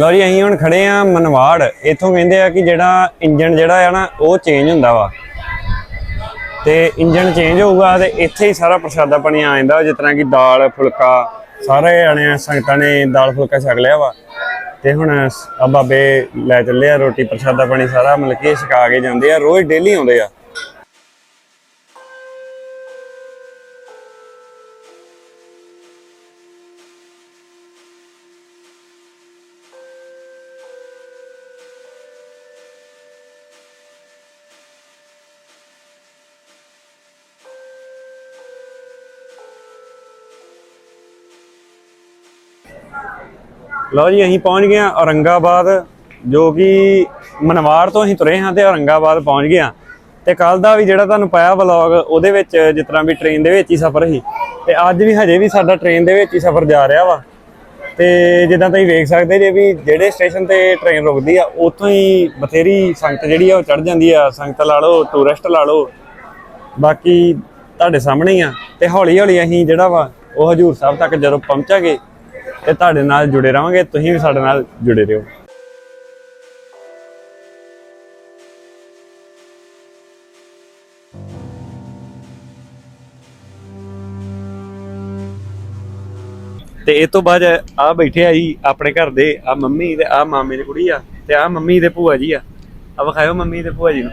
ਲਓ ਜੀ ਅਸੀਂ ਹੁਣ ਖੜੇ ਆ ਮਨਵਾੜ, ਇੱਥੋਂ ਕਹਿੰਦੇ ਆ ਕਿ ਜਿਹੜਾ ਇੰਜਨ ਜਿਹੜਾ ਆ ਨਾ, ਉਹ ਚੇਂਜ ਹੁੰਦਾ ਵਾ। ਤੇ ਇੰਜਨ ਚੇਂਜ ਹੋਊਗਾ ਤੇ ਇੱਥੇ ਹੀ ਸਾਰਾ ਪ੍ਰਸ਼ਾਦਾ ਪਾਣੀ ਆ ਜਾਂਦਾ ਜਿਸ ਤਰ੍ਹਾਂ ਕਿ ਦਾਲ, ਫੁਲਕਾ, ਸਾਰੇ ਆਣੇ ਸੰਗਤਾਂ ਨੇ ਦਾਲ, ਫੁਲਕਾ ਛਕ ਲਿਆ ਵਾ। ਤੇ ਹੁਣ ਆ ਬਾਬੇ ਲੈ ਚੱਲੇ ਆ ਰੋਟੀ, ਪ੍ਰਸ਼ਾਦਾ ਪਾਣੀ ਸਾਰਾ ਮਤਲਬ ਕਿ ਛਕਾ ਕੇ ਜਾਂਦੇ ਆ, ਰੋਜ਼ ਡੇਲੀ ਆਉਂਦੇ ਆ। ਲਓ ਜੀ, ਅਸੀਂ ਪਹੁੰਚ ਗਏ ਹਾਂ ਔਰੰਗਾਬਾਦ, ਜੋ ਕਿ ਮਨਵਾੜ ਤੋਂ ਅਸੀਂ ਤੁਰੇ ਹਾਂ ਤੇ ਔਰੰਗਾਬਾਦ ਪਹੁੰਚ ਗਏ ਹਾਂ। ਤੇ ਕੱਲ ਦਾ ਵੀ ਜਿਹੜਾ ਤੁਹਾਨੂੰ ਪਾਇਆ ਵਲੌਗ ਉਹਦੇ ਵਿੱਚ ਜਿਸ ਤਰ੍ਹਾਂ ਵੀ ਟ੍ਰੇਨ ਦੇ ਵਿੱਚ ਹੀ ਸਫ਼ਰ ਸੀ। ਤੇ ਅੱਜ ਵੀ ਹਜੇ ਵੀ ਸਾਡਾ ਟ੍ਰੇਨ ਦੇ ਵਿੱਚ ਹੀ ਸਫ਼ਰ ਜਾ ਰਿਹਾ ਵਾ। ਤੇ ਜਿੱਦਾਂ ਤੁਸੀਂ ਵੇਖ ਸਕਦੇ ਜੇ ਵੀ ਜਿਹੜੇ ਸਟੇਸ਼ਨ ਤੇ ਟ੍ਰੇਨ ਰੁਕਦੀ ਆ, ਉੱਥੋਂ ਹੀ ਬਥੇਰੀ ਸੰਗਤ ਜਿਹੜੀ ਆ ਉਹ ਚੜ ਜਾਂਦੀ ਆ। ਸੰਗਤ ਲਾ ਲਓ ਟੂਰਿਸਟ ਲਾ ਲਓ। ਬਾਕੀ ਤੁਹਾਡੇ ਸਾਹਮਣੇ ਹੀ ਆ। ਤੇ ਹੌਲੀ ਹੌਲੀ ਅਸੀਂ ਜਿਹੜਾ ਵਾ, ਉਹ ਹਜੂਰ ਸਾਹਿਬ ਤੱਕ ਜਦੋਂ ਪਹੁੰਚਾਂਗੇ ਤੇ ਤੁਹਾਡੇ ਨਾਲ ਜੁੜੇ ਰਵਾਂਗੇ ਤੁਸੀਂ ਵੀ ਸਾਡੇ ਨਾਲ ਜੁੜੇ ਰਹੋ। ਤੇ ਇਹ ਤੋਂ ਬਾਅਦ ਆ ਬੈਠੇ ਆ ਜੀ, ਆਪਣੇ ਘਰ ਦੇ, ਆ ਮੰਮੀ ਤੇ ਆ ਮਾਮੇ ਦੀ ਕੁੜੀ ਆ, ਤੇ ਆ ਮੰਮੀ ਦੇ ਭੂਆ ਜੀ ਆ। ਆ ਵਿਖਾਇਓ ਮੰਮੀ ਤੇ ਭੂਆ ਜੀ ਨੂੰ।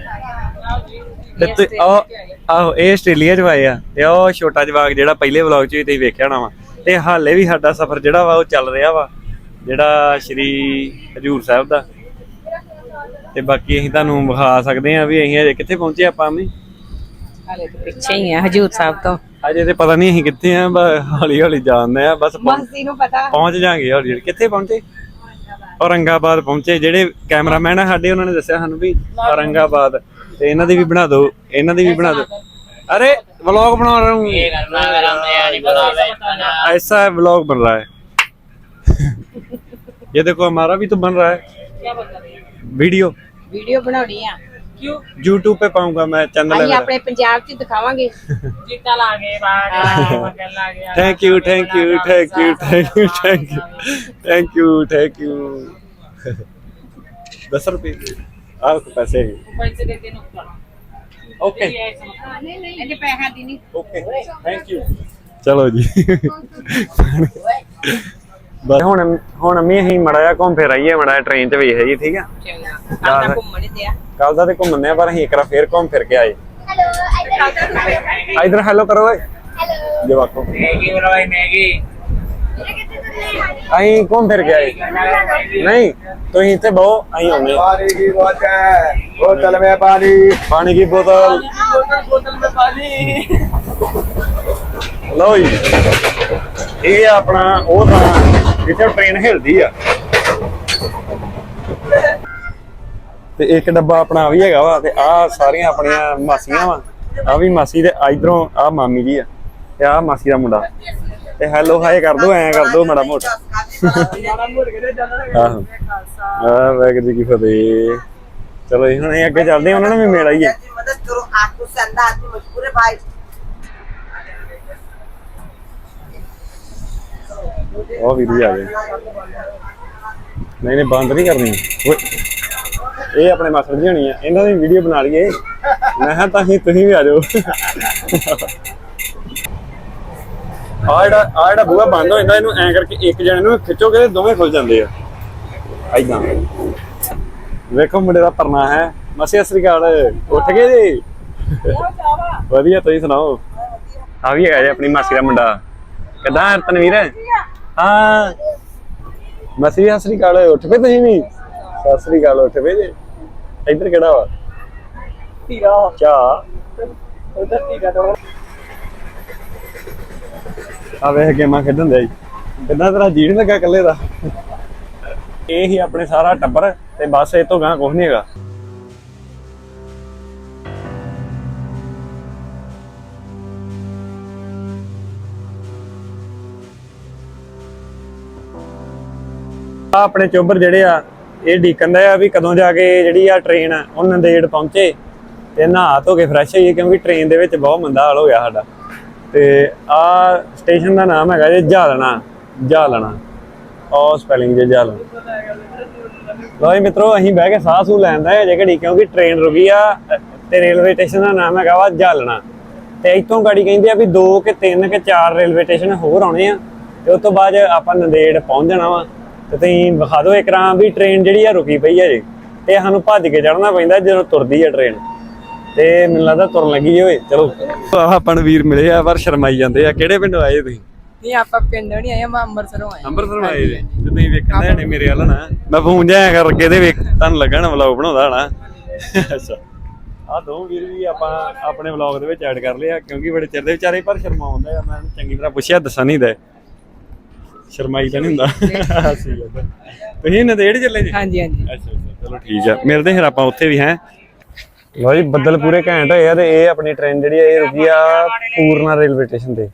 ਤੇ ਤੁ- ਆਹ ਆਹੋ ਇਹ ਆਸਟ੍ਰੇਲੀਆ ਚ ਆਏ ਆ, ਤੇ ਉਹ ਛੋਟਾ ਜਵਾਕ ਜਿਹੜਾ ਪਹਿਲੇ ਵਲੌਗ ਚ ਵੀ ਤੁਸੀਂ ਵੇਖਿਆ ਹੋਣਾ ਵਾ। ਤੇ ਹਾਲੇ ਵੀ ਸਾਡਾ ਸਫ਼ਰ ਜਿਹੜਾ ਵਾ ਉਹ ਚੱਲ ਰਿਹਾ ਵਾ ਜਿਹੜਾ ਸ਼੍ਰੀ ਹਜੂਰ ਸਾਹਿਬ ਦਾ। ਤੇ ਬਾਕੀ ਅਸੀਂ ਤੁਹਾਨੂੰ ਵਿਖਾ ਸਕਦੇ ਆ ਵੀ ਅਸੀਂ ਅਜੇ ਕਿੱਥੇ ਪਹੁੰਚੇ ਆਪਾਂ ਵੀ। ਹਾਲੇ ਤਾਂ ਪਿੱਛੇ ਹੀ ਆ ਹਜੂਰ ਸਾਹਿਬ ਤੋਂ। ਅਜੇ ਤੇ ਪਤਾ ਨਹੀਂ ਅਸੀਂ ਕਿੱਥੇ ਆ ਹੌਲੀ ਹੌਲੀ ਜਾਂਦੇ ਆ ਬਸ ਮਸਤੀ ਨੂੰ ਪਤਾ। ਪਹੁੰਚ ਜਾਾਂਗੇ ਹੌਲੀ ਹੌਲੀ ਕਿੱਥੇ ਪਹੁੰਚੇ? ਔਰੰਗਾਬਾਦ ਪਹੁੰਚੇ ਜਿਹੜੇ ਕੈਮਰਾਮੈਨ ਆ ਸਾਡੇ ਉਹਨਾਂ ਨੇ ਦੱਸਿਆ ਸਾਨੂੰ ਵੀ ਔਰੰਗਾਬਾਦ। ਤੇ ਇਹਨਾਂ ਦੀ ਵੀ ਬਣਾ ਦਿਓ ਇਹਨਾਂ ਦੀ ਵੀ ਬਣਾ ਦਿਓ। अरे व्लॉग बना रहा हूँ ऐसा है व्लॉग बन रहा है ये देखो हमारा भी तो बन रहा है वीडियो ਵੀਡੀਓ ਬਣਾਉਣੀ ਆ ਕਿਉਂ यूट्यूब पे पाऊंगा मैं चैनल है ਅਸੀਂ मेरा ਆਪਣੇ ਪੰਜਾਬ 'ਚ ਦਿਖਾਵਾਂਗੇ ਜਿੱਦਾਂ ਲਾਗੇ ਬਾਗ ਲਾਗੇ thank you thank you thank you thank you thank you thank you thank you दस रुपये आपको पैसे ਪੈਸੇ ਦੇ ਦੇ ਨੂੰ ओके ਇਹਦੇ ਪੈਸਿਆਂ ਦੀ ਨਹੀਂ ਓਕੇ ਥੈਂਕ ਯੂ ਚਲੋ ਜੀ ਬਸ ਹੁਣ ਹੁਣ ਮੈਂ ਹੀ ਮੜਾਇਆ ਘੁੰਮ ਫਿਰ ਆਈਏ ਮੜਾਇਆ ਟ੍ਰੇਨ 'ਚ ਵੇਖ ਜੀ ਠੀਕ ਆ ਚੰਗਾ ਆਹ ਤਾਂ ਘੁੰਮਣ ਤੇ ਆ ਕੱਲ ਦਾ ਤੇ ਘੁੰਮਣੇ ਆ ਪਰ ਅਸੀਂ ਇੱਕ ਵਾਰ ਫੇਰ ਘੁੰਮ ਫਿਰ ਕੇ ਆਏ ਇਧਰ ਹੈਲੋ ਕਰੋ ਓਏ ਹੈਲੋ ਜਵਾਕੋ ਮੈਗੀ ਬਣਾਈ ਮੈਗੀ ਅਸੀਂ ਘੁੰਮ ਫਿਰ ਕੇ ਆਏ ਨਹੀਂ ਤੁਸੀਂ ਇੱਥੇ ਬਹੁ ਅਸੀਂ ਆਉਨੇ पानी की बोतल बोतल में पानी ਪਾਣੀ ਦੀ ਬੋਤਲ बोतल में पानी ਲਓ ਜੀ ਇਹ ਆ ਆਪਣਾ ਉਹ ਤਾਂ ਜਿੱਥੇ ਟ੍ਰੇਨ ਹਿਲਦੀ ਆ ਤੇ ਇੱਕ ਡੱਬਾ ਆਪਣਾ ਆ ਵੀ ਹੈਗਾ ਵਾ ਤੇ ਆ ਸਾਰੀਆਂ ਆਪਣੀਆਂ ਮਾਸੀਆਂ ਵਾ ਆ ਵੀ ਮਾਸੀ ਤੇ ਇਧਰੋਂ ਆ ਮਾਮੀ ਜੀ ਆ ਤੇ ਆ ਮਾਸੀ ਦਾ ਮੁੰਡਾ ਤੇ ਹੈਲੋ ਹਾਏ ਕਰ ਦੋ ਐ ਕਰ ਦੋ ਮਾੜਾ ਮੋਟਾ ਆਹੋ ਆ ਵੈਗਰ ਜੀ ਕੀ ਫਤਿਹ ਚਲੋ ਜੀ ਹੁਣ ਅਸੀਂ ਅੱਗੇ ਚੱਲਦੇ ਹਾਂ ਉਹਨਾਂ ਨੂੰ ਵੀ ਮਿਲ ਆਈਏ मदद करो आपको से अंदर आदमी मजबूर है भाई ਉਹ ਵੀਰ ਵੀ ਆ ਗਏ ਨਹੀਂ ਨਹੀਂ ਬੰਦ ਨਹੀਂ ਕਰਨੀ ਓਏ, ਇਹ ਆਪਣੇ ਮਾਸਟਰ ਜੀ ਹੋਣੀ ਆ ਇਹਨਾਂ ਦੀ ਵੀਡੀਓ ਬਣਾ ਲਈਏ ਮੈਂ ਕਿਹਾ ਤਾਂ ਹੀ ਤੁਸੀਂ ਵੀ ਆ ਜਾਓ ਆ ਜਿਹੜਾ ਆ ਜਿਹੜਾ ਬੂਹਾ ਬੰਦ ਹੋ ਜਾਂਦਾ ਇਹਨੂੰ ਐ ਕਰਕੇ ਇੱਕ ਜਣੇ ਨੂੰ ਖਿੱਚੋਗੇ ਦੋਵੇਂ ਖੁੱਲ ਜਾਂਦੇ ਆ। ਐਦਾਂ ਵੇਖੋ ਮੁੰਡੇ ਦਾ ਪਰਨਾ ਹੈ। ਮਸੇ ਸ੍ਰੀ ਅਕਾਲ। ਉੱਠ ਗਏ ਜੀ? ਵਧੀਆ ਤੁਸੀਂ ਸੁਣਾਓ? ਆ ਵੀ ਹੈਗਾ ਜੀ ਆਪਣੀ ਮਾਸੀ ਦਾ ਮੁੰਡਾ। ਕਿਦਾਂ ਤਨਵੀਰ? ਹਾਂ। ਮਸੀ ਸਤਿ ਸ੍ਰੀ ਅਕਾਲ। ਉੱਠ ਪਏ ਤੁਸੀਂ ਵੀ? ਸਤਿ ਸ੍ਰੀ ਅਕਾਲ ਉੱਠ ਪਏ ਜੀ। ਇੱਧਰ ਕਿਹੜਾ ਵਾ? ਧੀਰਾ। ਚਾ ਉਧਰ ਧੀਰਾ ਆ ਵੇਖ ਗੇਮਾਂ ਖੇਡਣ ਦੇ ਕਿੱਦਾਂ ਤੇਰਾ ਜੀੜ ਲੱਗਾ ਇਕੱਲੇ ਦਾ। ਇਹ ਹੀ ਆਪਣੇ ਸਾਰਾ ਟੱਬਰ ਤੇ ਬਸ ਇਹ ਤੋਂ ਗਾਂ ਕੁਝ ਨਹੀਂ ਹੈਗਾ। ਆ ਆਪਣੇ ਚੋਬਰ ਜਿਹੜੇ ਆ, ਇਹ ਡੀਕਨ ਦਾ ਆ ਵੀ ਕਦੋਂ ਜਾ ਕੇ ਜਿਹੜੀ ਆ ਟ੍ਰੇਨ ਆ ਉਹ ਨੰਦੇੜ ਪਹੁੰਚੇ ਤੇ ਨਹਾ ਧੋ ਕੇ ਫਰੈਸ਼ ਹੋਈਏ ਕਿਉਂਕਿ ਟ੍ਰੇਨ ਦੇ ਵਿੱਚ ਬਹੁਤ ਮੰਦਾ ਹਾਲ ਹੋ ਗਿਆ ਸਾਡਾ। ਤੇ ਆ ਸਟੇਸ਼ਨ ਦਾ ਨਾਮ ਹੈਗਾ ਜੀ ਜਾਲਣਾ ਜਾਲਣਾ ਉਹ ਸਪੈਲਿੰਗ ਜੇ ਜਾਲਣਾ ਲੋ ਮਿੱਤਰੋ, ਅਸੀਂ ਬਹਿ ਕੇ ਸਾਹ ਸੂ ਲੈਂਦਾ ਹੈ ਜੇ ਘੜੀ, ਕਿਉਂਕਿ ਟ੍ਰੇਨ ਰੁਕੀ ਆ, ਤੇ ਰੇਲਵੇ ਸਟੇਸ਼ਨ ਦਾ ਨਾਮ ਹੈਗਾ ਵਾ ਜਾਲਣਾ ਤੇ ਇੱਥੋਂ ਗਾੜੀ ਕਹਿੰਦੀ ਆ ਵੀ ਦੋ ਕਿ ਤਿੰਨ ਕਿ ਚਾਰ ਰੇਲਵੇ ਸਟੇਸ਼ਨ ਹੋਰ ਆਉਣੇ ਆ, ਤੇ ਉਸ ਤੋਂ ਬਾਅਦ ਆਪਾਂ ਨੰਦੇੜ ਪਹੁੰਚ ਜਾਣਾ ਵਾ। ਤੇ ਤੁਸੀਂ ਵਿਖਾ ਦਿਓ ਇੱਕ ਰਾਂ ਵੀ ਟ੍ਰੇਨ ਜਿਹੜੀ ਆ ਰੁਕੀ ਪਈ ਆ ਜੀ। ਤੇ ਸਾਨੂੰ ਭੱਜ ਕੇ ਚੜਨਾ ਪੈਂਦਾ ਜਦੋਂ ਤੁਰਦੀ ਆ ਟ੍ਰੇਨ ਤੇ ਮੈਨੂੰ ਲੱਗਦਾ ਤੁਰਨ ਲੱਗੀ ਓਏ ਚਲੋ। ਆਪਾਂ ਨੂੰ ਵੀਰ ਮਿਲੇ ਆ ਪਰ ਸ਼ਰਮਾਈ ਜਾਂਦੇ ਆ। ਕਿਹੜੇ ਪਿੰਡੋਂ ਆਏ ਤੁਸੀਂ? ਨਹੀਂ ਆਪਾਂ ਪਿੰਡੋਂ ਨਹੀਂ ਆਏ ਮੈਂ ਅੰਮ੍ਰਿਤਸਰੋਂ ਆਏ। ਅੰਮ੍ਰਿਤਸਰ ਆਏ ਜੀ। ਤੇ ਤੁਸੀਂ ਵੇਖਣ ਦੇ ਨੇ ਮੇਰੇ ਵੱਲ ਨਾ। ਮੈਂ ਫੋਨ ਜਾਇਆ ਕਰਕੇ ਤੇ ਵੇਖ ਤੁਹਾਨੂੰ ਲੱਗਣਾ ਵਲੌਗ ਬਣਾਉਂਦਾ ਹਣਾ ਅੱਛਾ। ਆ ਦੋ ਵੀਰ ਵੀ ਆਪਾਂ ਆਪਣੇ ਵਲੌਗ ਦੇ ਵਿੱਚ ਐਡ ਕਰ ਲਿਆ ਕਿਉਂਕਿ ਬੜੇ ਚਿਰ ਦੇ ਵਿਚਾਰੇ ਪਰ ਸ਼ਰਮਾਉਂਦੇ ਆ। ਮੈਂ ਚੰਗੀ ਤਰ੍ਹਾਂ ਪੁੱਛਿਆ ਦੱਸਾਂ ਨਹੀਂ ਦੇ ਸ਼ਰਮਾਈ ਤਾਂ ਨਹੀਂ ਹੁੰਦਾ। ਤੁਸੀਂ ਨਦੇੜ ਚੱਲੇ ਜੀ? ਹਾਂਜੀ ਹਾਂਜੀ। ਅੱਛਾ ਅੱਛਾ। ਚਲੋ ਠੀਕ ਆ। ਮਿਲਦੇ ਫਿਰ ਆਪਾਂ ਉੱਥੇ ਵੀ ਹੈ। ਲੋ ਜੀ ਬੱਦਲ ਪੂਰੇ ਘੈਂਟ ਹੋਏ ਆ ਤੇ ਇਹ ਆਪਣੀ ਟ੍ਰੇਨ ਜਿਹੜੀ ਆ ਇਹ ਰੁਕੀ ਆ ਪੂਰਨਾ ਰੇਲਵੇ ਸਟੇਸ਼ਨ ਤੇ।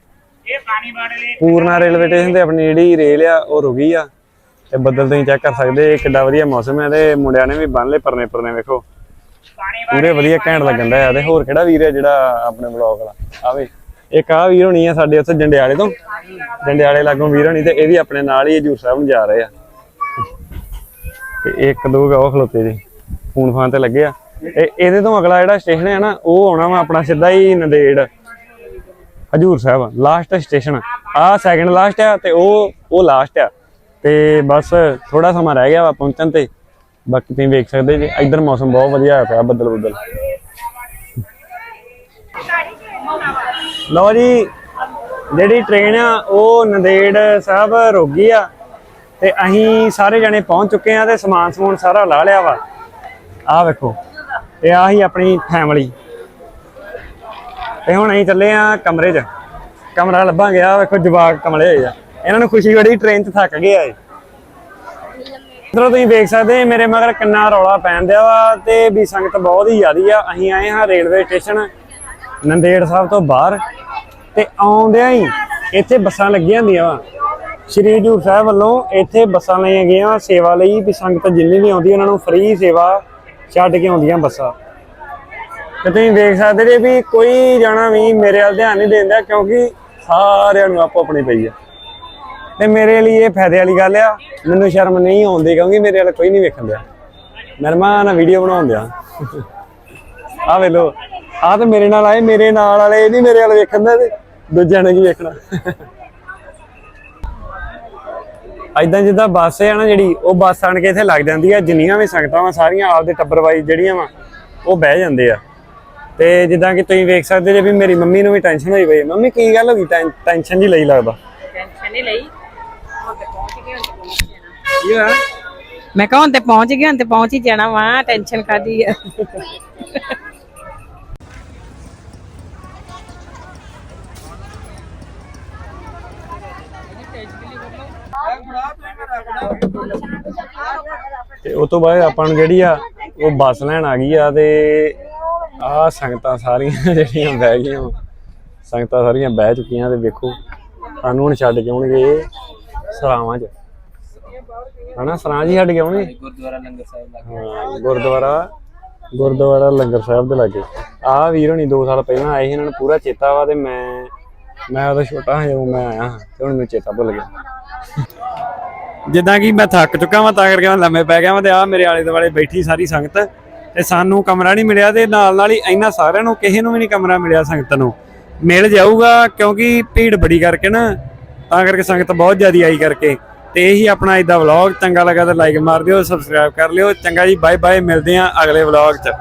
ਪੂਰਨਾ ਰੇਲਵੇ ਸਟੇਸ਼ਨ ਤੇ ਆਪਣੀ ਜਿਹੜੀ ਰੇਲ ਆ ਉਹ ਰੁਕੀ ਆ। ਤੇ ਬੱਦਲ ਤੁਸੀਂ ਚੈੱਕ ਕਰ ਸਕਦੇ ਕਿੱਡਾ ਵਧੀਆ ਮੌਸਮ ਹੈ ਤੇ ਮੁੰਡਿਆਂ ਨੇ ਵੀ ਬੰਨ ਲਏ ਪਰਨੇ ਪਰਨੇ ਵੇਖੋ। ਪੂਰੇ ਵਧੀਆ ਘੈਂਟ ਲੱਗਣ ਦਾ ਆ ਤੇ ਹੋਰ ਕਿਹੜਾ ਵੀਰ ਹੈ ਜਿਹੜਾ ਆਪਣੇ ਬਲੌਗ ਵਾਲਾ? ਆਵੇ ਇੱਕ ਆ ਵੀਰ ਹੋਣੀ ਆ ਸਾਡੇ ਉੱਥੇ ਜੰਡਿਆਲੇ ਤੋਂ। ਜੰਡਿਆਲੇ ਲਾਗੋਂ ਵੀਰ ਹੋਣੀ ਤੇ ਇਹ ਵੀ ਆਪਣੇ ਨਾਲ ਹੀ ਹਜੂਰ ਸਾਹਿਬ ਨੂੰ ਜਾ ਰਹੇ ਆ। ਤੇ ਇੱਕ ਦੋ ਗਾ ਉਹ ਖਲੋਤੇ ਜੀ। ਫੋਨ ਫਾਨ ਤੇ ਲੱਗੇ ਆ। ਇਹਦੇ ਤੋਂ ਅਗਲਾ ਜਿਹੜਾ ਸਟੇਸ਼ਨ ਹੈ ਨਾ, ਉਹ ਆਉਣਾ ਵਾ ਆਪਣਾ ਸਿੱਧਾ ਹੀ ਨੰਦੇੜ। ਹਜੂਰ ਸਾਹਿਬ ਲਾਸਟ ਸਟੇਸ਼ਨ ਆ ਸੈਕਿੰਡ ਲਾਸਟ ਆ ਤੇ ਉਹ ਉਹ ਲਾਸਟ ਆ। ਤੇ ਬਸ ਥੋੜਾ ਸਮਾਂ ਰਹਿ ਗਿਆ ਵਾ ਪਹੁੰਚਣ ਤੇ। ਬਾਕੀ ਤੁਸੀਂ ਵੇਖ ਸਕਦੇ ਜੀ, ਇੱਧਰ ਮੌਸਮ ਬਹੁਤ ਵਧੀਆ ਹੋਇਆ ਪਿਆ ਬੱਦਲ ਬੱਦਲ ਲਓ ਜੀ, ਜਿਹੜੀ ਟ੍ਰੇਨ ਆ, ਉਹ ਨੰਦੇੜ ਸਾਹਿਬ ਰੋਗੀ ਆ। ਤੇ ਅਸੀਂ ਸਾਰੇ ਜਣੇ ਪਹੁੰਚ ਚੁੱਕੇ ਆ ਤੇ ਸਮਾਨ ਸਮੂਨ ਸਾਰਾ ਲਾ ਲਿਆ ਵਾ। ਆਹ ਵੇਖੋ। ਤੇ ਆਹ ਹੀ ਆਪਣੀ ਫੈਮਿਲੀ ਤੇ ਹੁਣ ਅਸੀਂ ਚੱਲੇ ਆ ਕਮਰੇ 'ਚ। ਕਮਰਾ ਲੱਭਾਂਗੇ ਆ ਵੇਖੋ ਜਵਾਕ ਕਮਲੇ ਹੋਏ ਆ। ਇਹਨਾਂ ਨੂੰ ਖੁਸ਼ੀ ਬੜੀ ਟ੍ਰੇਨ 'ਚ ਥੱਕ ਗਏ ਆ ਇਧਰੋਂ ਤੁਸੀਂ ਵੇਖ ਸਕਦੇ ਮੇਰੇ ਮਗਰ ਕਿੰਨਾ ਰੌਲਾ ਪੈਣ ਦਿਆ ਵਾ ਤੇ ਵੀ ਸੰਗਤ ਬਹੁਤ ਹੀ ਜ਼ਿਆਦੀ ਆ। ਅਸੀਂ ਆਏ ਹਾਂ ਰੇਲਵੇ ਸਟੇਸ਼ਨ, ਨੰਦੇੜ ਸਾਹਿਬ ਤੋਂ ਬਾਹਰ। ਤੇ ਆਉਂਦਿਆਂ ਹੀ ਇੱਥੇ ਬੱਸਾਂ ਲੱਗੀਆਂ ਹੁੰਦੀਆਂ ਵਾ। ਸ਼੍ਰੀ ਹਜੂਰ ਸਾਹਿਬ ਵੱਲੋਂ ਇੱਥੇ ਬੱਸਾਂ ਲਈਆਂ ਗਈਆਂ ਸੇਵਾ ਲਈ ਵੀ ਸੰਗਤ ਜਿੰਨੀ ਵੀ ਆਉਂਦੀ, ਉਹਨਾਂ ਨੂੰ ਫ੍ਰੀ ਸੇਵਾ ਛੱਡ ਕੇ ਆਉਂਦੀਆਂ ਬੱਸਾਂ। ਤੇ ਤੁਸੀਂ ਦੇਖ ਸਕਦੇ ਜੇ ਵੀ ਕੋਈ ਜਾਣਾ ਵੀ ਮੇਰੇ ਵੱਲ ਧਿਆਨ ਨਹੀਂ ਦਿੰਦਾ ਕਿਉਂਕਿ ਸਾਰਿਆਂ ਨੂੰ ਆਪੋ ਆਪਣੀ ਪਈ ਆ। ਤੇ ਮੇਰੇ ਲਈ ਇਹ ਫਾਇਦੇ ਵਾਲੀ ਗੱਲ ਆ, ਮੈਨੂੰ ਸ਼ਰਮ ਨਹੀਂ ਆਉਂਦੀ ਕਿਉਂਕਿ ਮੇਰੇ ਵੱਲ ਕੋਈ ਨਹੀਂ ਵੇਖਣ ਦਿਆ। ਮਹਿਰਮਾ ਨਾ ਵੀਡੀਓ ਬਣਾਉਣ ਦਿਆ। ਆ ਵੇ ਲੋ ਆ ਤੇ ਮੇਰੇ ਨਾਲ ਆਏ, ਮੇਰੇ ਨਾਲ ਵਾਲੇ ਨਹੀਂ ਮੇਰੇ ਵੱਲ ਵੇਖਣ ਦੇ ਦੂਜਿਆਂ ਨੇ ਕੀ ਵੇਖਣਾ। ਐਦਾਂ ਜਿੱਦਾਂ ਬੱਸ ਹੈ ਨਾ ਜਿਹੜੀ ਉਹ ਬੱਸ ਆਣ ਕੇ ਇੱਥੇ ਲੱਗ ਜਾਂਦੀ ਆ ਜਿੰਨੀਆਂ ਵੀ ਸੰਗਤਾਂ ਵਾ ਸਾਰੀਆਂ ਆਪਦੇ ਟੱਬਰ ਵਾਈ ਜਿਹੜੀਆਂ ਵਾ ਉਹ ਬਹਿ ਜਾਂਦੇ ਆ। ਤੇ ਜਿੱਦਾਂ ਕਿ ਤੁਸੀਂ ਵੇਖ ਸਕਦੇ ਜੇ ਵੀ ਮੇਰੀ ਮੰਮੀ ਨੂੰ ਵੀ ਟੈਨਸ਼ਨ ਹੋਈ ਪਈ। ਹੈ। ਮੰਮੀ ਕੀ ਗੱਲ ਹੋ ਗਈ? ਟੈਨਸ਼ਨ ਜੀ ਲਈ ਲੱਗਦਾ। ਟੈਨਸ਼ਨ ਨਹੀਂ ਲਈ। ਮੈਂ ਕਹਾਂ ਤੇ ਪਹੁੰਚ ਗਏ ਹੁਣ ਤੇ ਪਹੁੰਚ ਹੀ ਜਾਣਾ ਵਾ। ਟੈਨਸ਼ਨ ਕਾਦੀ ਆ? ਤੇ ਉਸ ਤੋਂ ਬਾਅਦ ਆਪਾਂ ਨੂੰ ਜਿਹੜੀ ਆ ਉਹ ਬੱਸ ਲੈਣ ਆ ਗਈ ਆ ਤੇ ਆ ਸੰਗਤਾਂ ਸਾਰੀਆਂ ਜਿਹੜੀਆਂ ਬਹਿ ਗਈਆਂ। ਸੰਗਤਾਂ ਸਾਰੀਆਂ ਬਹਿ ਚੁੱਕੀਆਂ ਤੇ ਵੇਖੋ ਸਾਨੂੰ ਹੁਣ ਛੱਡ ਕੇ ਆਉਣਗੇ ਸਰਾਵਾਂ 'ਚ। ਹਨਾ ਸਰਾਂ ਜੀ ਛੱਡ ਕੇ ਆਉਣਗੇ? ਗੁਰਦੁਆਰਾ ਲੰਗਰ ਸਾਹਿਬ ਹਾਂ ਗੁਰਦੁਆਰਾ ਗੁਰਦੁਆਰਾ ਲੰਗਰ ਸਾਹਿਬ ਦੇ ਲਾਗੇ। ਆ ਵੀਰ ਹੋਣੀ 2 ਸਾਲ ਪਹਿਲਾਂ ਆਏ ਸੀ ਇਹਨਾਂ ਨੂੰ ਪੂਰਾ ਚੇਤਾ ਵਾ ਤੇ ਮੈਂ ਮੈਂ ਉਦੋਂ ਛੋਟਾ ਹਾਂ ਜਦੋਂ ਮੈਂ ਆਇਆ ਹਾਂ ਤੇ ਹੁਣ ਮੈਨੂੰ ਚੇਤਾ ਭੁੱਲ ਗਿਆ। ਜਿੱਦਾਂ ਕਿ ਮੈਂ ਥੱਕ ਚੁੱਕਾ ਵਾਂ, ਤਾਂ ਕਰਕੇ ਮੈਂ ਲੰਮੇ ਪੈ ਗਿਆ ਵਾਂ ਤੇ ਆ ਮੇਰੇ ਆਲੇ ਦੁਆਲੇ ਬੈਠੀ ਸਾਰੀ ਸੰਗਤ ਤੇ ਸਾਨੂੰ ਕਮਰਾ ਨਹੀਂ ਮਿਲਿਆ ਤੇ ਨਾਲ ਨਾਲ ਹੀ ਇਹਨਾਂ ਸਾਰਿਆਂ ਨੂੰ ਕਿਸੇ ਨੂੰ ਵੀ ਨਹੀਂ ਕਮਰਾ ਮਿਲਿਆ ਸੰਗਤ ਨੂੰ। ਮਿਲ ਜਾਊਗਾ ਕਿਉਂਕਿ ਭੀੜ ਬੜੀ ਕਰਕੇ ਨਾ, ਤਾਂ ਕਰਕੇ ਸੰਗਤ ਬਹੁਤ ਜ਼ਿਆਦਾ ਆਈ ਕਰਕੇ। ਤੇ ਇਹੀ ਆਪਣਾ ਅੱਜ ਦਾ ਵਲੌਗ ਚੰਗਾ ਲੱਗਾ ਤਾਂ ਲਾਈਕ ਮਾਰ ਦਿਓ ਸਬਸਕ੍ਰਾਈਬ ਕਰ ਲਿਓ। ਚੰਗਾ ਜੀ ਬਾਏ ਬਾਏ ਮਿਲਦੇ ਆਂ ਅਗਲੇ ਵਲੌਗ 'ਚ।